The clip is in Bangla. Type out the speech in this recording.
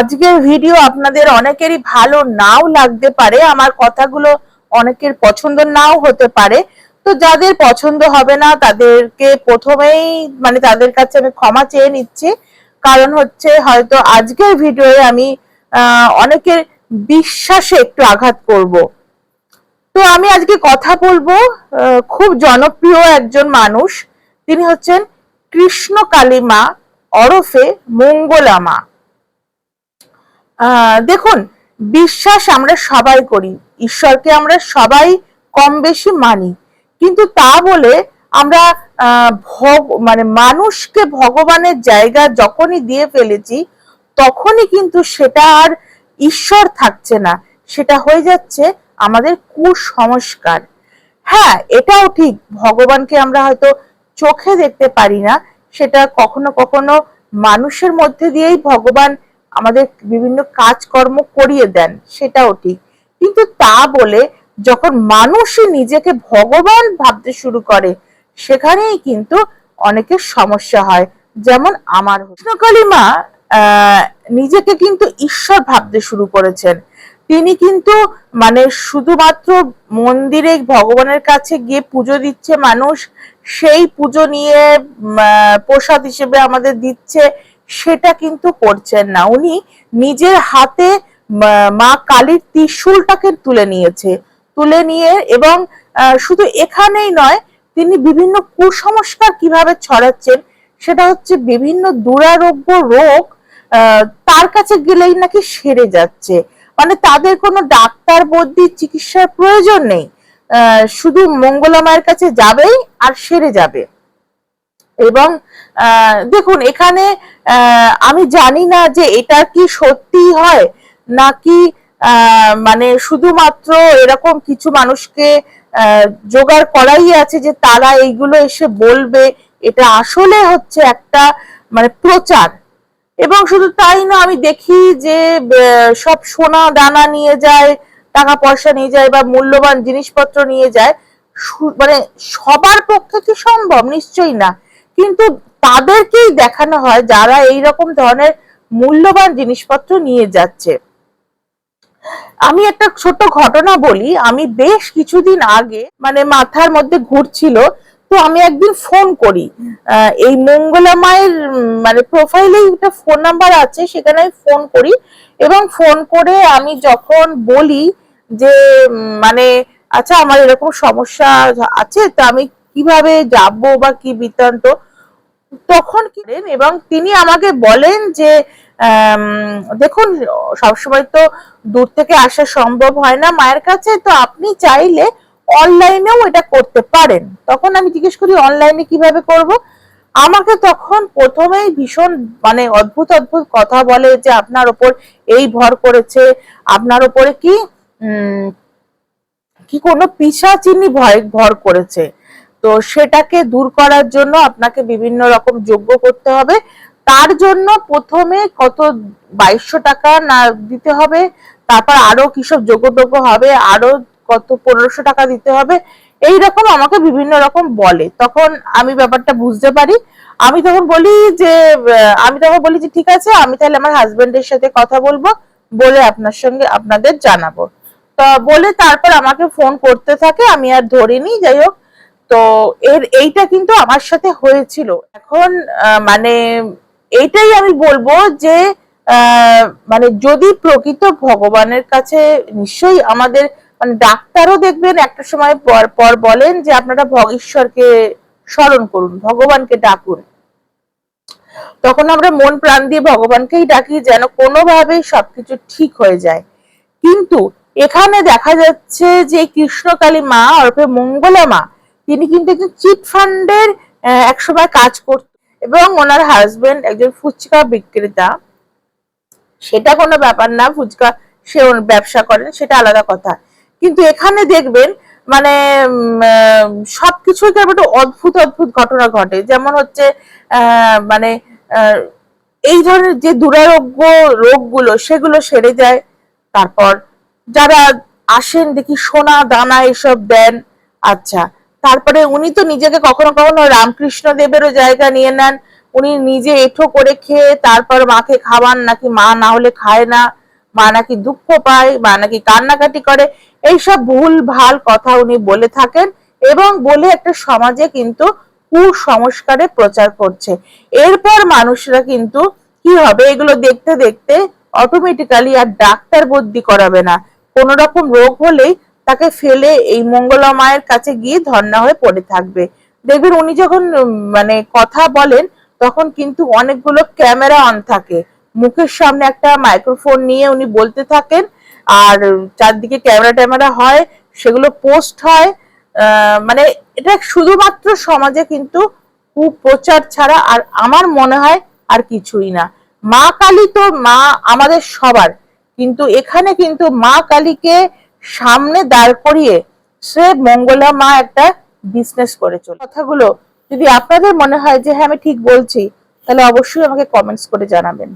আজকের ভিডিও আপনাদের অনেকেরই ভালো নাও লাগতে পারে, আমার কথাগুলো অনেকের পছন্দ নাও হতে পারে। তো যাদের পছন্দ হবে না, তাদেরকে প্রথমেই মানে তাদের কাছে আমি ক্ষমা চেয়ে নিচ্ছি। কারণ হচ্ছে, হয়তো আজকের ভিডিওয়ে আমি অনেকের বিশ্বাসে একটু আঘাত করব। তো আমি আজকে কথা বলব খুব জনপ্রিয় একজন মানুষ। তিনি হচ্ছেন কৃষ্ণ কালিমা ওরফে মঙ্গলামা। দেখুন, বিশ্বাস আমরা সবাই করি, ঈশ্বরকে আমরা সবাই কম বেশি মানি। কিন্তু তা বলে আমরা ভগ মানে মানুষকে ভগবানের জায়গা যখনই দিয়ে ফেলেছি, তখনই কিন্তু সেটা আর ঈশ্বর থাকছে না। সেটা হয়ে যাচ্ছে আমাদের কুসংস্কার। হ্যাঁ এটাও ঠিক, ভগবানকে আমরা হয়তো চোখে দেখতে পারি না, সেটা কখনো কখনো মানুষের মধ্যে দিয়েই ভগবান আমাদের বিভিন্ন কাজকর্ম করিয়ে দেন, সেটাও ঠিক। কিন্তু তা বলে যখন মানুষই নিজেকে ভগবান ভাবতে শুরু করে, সেখানেই কিন্তু অনেকের সমস্যা হয়। যেমন আমার কৃষ্ণকালী মা নিজেকে কিন্তু ঈশ্বর ভাবতে শুরু করেছেন। তিনি কিন্তু মানে শুধুমাত্র মন্দিরে ভগবানের কাছে গিয়ে পুজো দিচ্ছে মানুষ, সেই পুজো নিয়ে প্রসাদ হিসেবে আমাদের দিচ্ছে সেটা কিন্তু করছেন না। উনি নিজের হাতে মা- কালীর ত্রিশূলটাকে তুলে নিয়েছে। তুলে নিয়ে এবং শুধু এখানেই নয়, তিনি বিভিন্ন কুসংস্কার কীভাবে ছড়াচ্ছেন, সেটা হচ্ছে বিভিন্ন দুরারোগ্য রোগ তার কাছে গেলেই নাকি সেরে যাচ্ছে। মানে তাদের কোনো ডাক্তার বদ্যি চিকিৎসার প্রয়োজন নেই। শুধু মঙ্গলা মায়ের কাছে যাবেই আর সেরে যাবে। এবং দেখুন, এখানে আমি জানি না যে এটা কি সত্যি হয় নাকি মানে শুধুমাত্র এরকম কিছু মানুষকে জোগাড় করাই আছে যে তারা এইগুলো এসে বলবে। এটা আসলে হচ্ছে একটা মানে প্রচার। এবং শুধু তাই না, আমি দেখি যে সব সোনা দানা নিয়ে যায়, টাকা পয়সা নিয়ে যায় বা মূল্যবান জিনিসপত্র নিয়ে যায়। মানে সবার পক্ষে কি সম্ভব? নিশ্চয়ই না। কিন্তু তাদেরকেই দেখানো হয় যারা এই রকম ধরনের মূল্যবান জিনিসপত্র নিয়ে যাচ্ছে। আমি একটা ছোট ঘটনা বলি, আমি বেশ কিছুদিন আগে মানে মাথার মধ্যে ঘুরছিল, তো আমি একদিন ফোন করি। এই মঙ্গলা মায়ের মানে প্রোফাইলেই একটা ফোন নাম্বার আছে, সেখানে আমি ফোন করি এবং ফোন করে আমি যখন বলি যে মানে আচ্ছা আমার এরকম সমস্যা আছে, তো আমি কীভাবে যাব বা কি বৃত্তান্ত? তখন কি এবং তিনি আমাকে বলেন যে দেখুন, সবসময় তো দূর থেকে আসা সম্ভব হয় না মায়ের কাছে, তো আপনি চাইলে অনলাইনেও এটা করতে পারেন। তখন আমি জিজ্ঞেস করি, অনলাইনে কীভাবে করব? আমাকে তখন প্রথমেই ভীষণ মানে অদ্ভুত অদ্ভুত কথা বলে যে, আপনার ওপর এই ভর করেছে, আপনার ওপরে কি কি কোনো পিসাচিনি ভয়, ভর করেছে? তো সেটাকে দূর করার জন্য আপনাকে বিভিন্ন রকম যোগ্য করতে হবে। তার জন্য প্রথমে কত, বাইশশো টাকা না দিতে হবে, তারপর আরও কিসব যোগ্য টোগ্য হবে, আরও কত, পনেরোশো টাকা দিতে হবে এই রকম আমাকে বিভিন্ন রকম বলে। তখন আমি ব্যাপারটা বুঝতে পারি। আমি তখন বলি যে আমি তখন বলি যে, ঠিক আছে, আমি তাহলে আমার হাজবেন্ডের সাথে কথা বলব, বলে আপনার সঙ্গে আপনাদের জানাব। তা বলে তারপর আমাকে ফোন করতে থাকে, আমি আর ধরিনি যাই হোক তো এর, এইটা কিন্তু আমার সাথে হয়েছিল। এখন মানে এইটাই আমি বলব যে মানে যদি প্রকৃত ভগবানের কাছে নিশ্চয়ই আমাদের মানে ডাক্তারও দেখবেন একটা সময় পর পর বলেন যে আপনারা ভগ- ঈশ্বরকে স্মরণ করুন, ভগবানকে ডাকুন। তখন আমরা মন প্রাণ দিয়ে ভগবানকেই ডাকি যেন কোনোভাবেই সবকিছু ঠিক হয়ে যায়। কিন্তু এখানে দেখা যাচ্ছে যে কৃষ্ণকালী মা অর্পে মঙ্গলা মা তিনি কিন্তু একজন চিট ফান্ডের একসময় কাজ করত এবং ওনার হাজবেন্ড একজন ফুচকা বিক্রেতা। সেটা কোনো ব্যাপার না, ফুচকা সে ব্যবসা করেন, সেটা আলাদা কথা। কিন্তু এখানে দেখবেন মানে একটু অদ্ভুত অদ্ভুত ঘটনা ঘটে। যেমন হচ্ছে মানে এই ধরনের যে দুরারোগ্য রোগগুলো, সেগুলো সেরে যায়। তারপর যারা আসেন দেখি সোনা, দানা এসব দেন। আচ্ছা তারপরে উনি তো নিজেকে কখনো কখনো রামকৃষ্ণ দেবেরও জায়গা নিয়ে নেন। উনি নিজে এঠো করে খেয়ে তারপর মাকে খাওয়ান, নাকি মা না হলে খায় না, মা নাকি দুঃখ পায়, মা নাকি কান্নাকাটি করে, এইসব ভুল ভালো কথা উনি বলে থাকেন এবং বলে একটা সমাজে কিন্তু কুসংস্কারে প্রচার করছে। এরপর মানুষরা কিন্তু কি হবে? এগুলো দেখতে দেখতে অটোমেটিক্যালি আর ডাক্তার বুদ্ধি করাবে না। কোন রকম রোগ হলেই তাকে ফেলে এই মঙ্গলা মায়ের কাছে গিয়ে ধর্ণা হয়ে পড়ে থাকবে। দেখবেন উনি যখন মানে কথা বলেন, তখন কিন্তু অনেকগুলো ক্যামেরা অন থাকে। মুখের সামনে একটা মাইক্রোফোন নিয়ে উনি বলতে থাকেন, আর চারদিকে ক্যামেরা ট্যামেরা হয়, সেগুলো পোস্ট হয়। মানে এটা শুধুমাত্র সমাজে কিন্তু কুপ্রচার ছাড়া আর আমার মনে হয় আর কিছুই না। মা কালী তো মা আমাদের সবার, কিন্তু এখানে কিন্তু মা কালীকে সামনে দাঁড় করিয়ে সে মঙ্গলা মা একটা বিজনেস করে চলে। কথাগুলো যদি আপনাদের মনে হয় যে হ্যাঁ আমি ঠিক বলছি, তাহলে অবশ্যই আমাকে কমেন্টস করে জানাবেন।